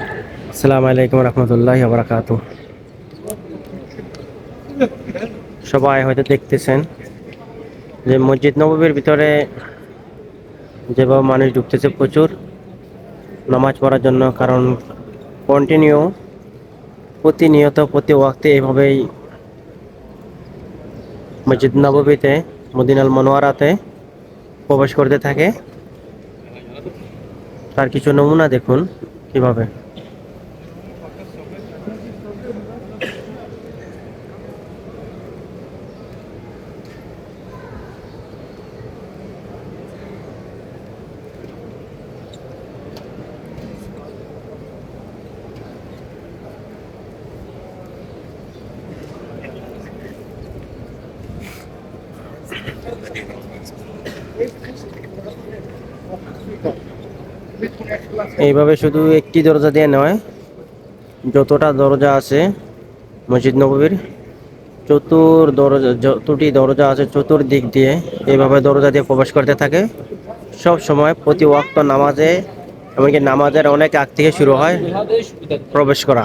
আসসালামু আলাইকুম রহমতুল্লাহ বরকাত সবাই হয়তো দেখতেছেন যে মসজিদ নববীর ভিতরে যেভাবে মানুষ ঢুকতেছে প্রচুর নামাজ পড়ার জন্য, কারণ কন্টিনিউ প্রতিনিয়ত প্রতি ওয়াক্তে এইভাবেই মসজিদ নববীতে, মদিনাল মনোয়ারাতে প্রবেশ করতে থাকে। তার কিছু নমুনা দেখুন কীভাবে। এইভাবে শুধু একটি দরজা দিয়ে নয়, যতটা দরজা আছে, মসজিদ নবীর চতুর দরজা, যতটি দরজা আছে চতুর্দিক দিয়ে এইভাবে দরজা দিয়ে প্রবেশ করতে থাকে। সব সময় প্রতি ওয়াক্ত নামাজে, এমনকি নামাজের অনেক আগ থেকে শুরু হয়, প্রবেশ করা।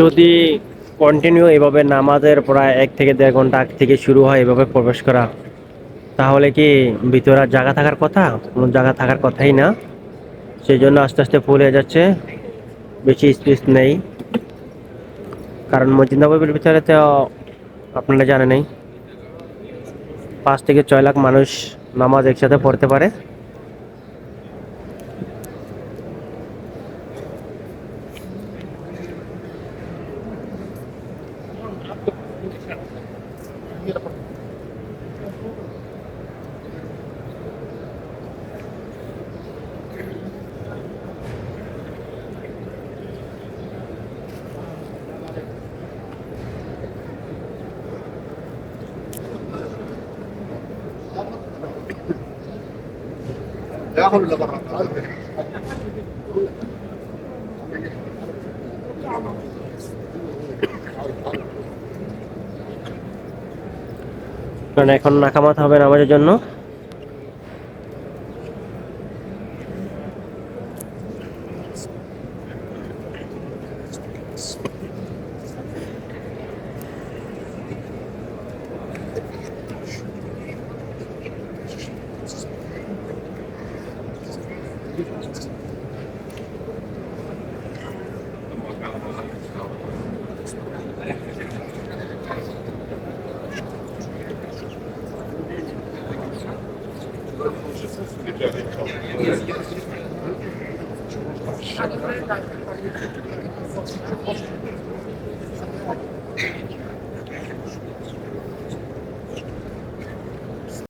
যদি কন্টিনিউ এভাবে নামাজের প্রায় এক থেকে দেড় ঘণ্টা আগ থেকে শুরু হয়, এভাবে প্রবেশ করা, তাহলে কি ভিতরে জায়গা থাকার কথা? কোনো জায়গা থাকার কথাই না। সেই জন্য আস্তে আস্তে ফুল হয়ে যাচ্ছে। বেশি স্পেস নেই। কারণ মসজিদ ভিতরে তো আপনারা জানেনই, পাঁচ থেকে ছয় লাখ মানুষ নামাজ একসাথে পড়তে পারে। لا ولا এখন নাকামাত হবে নামাজের জন্য। Thank you.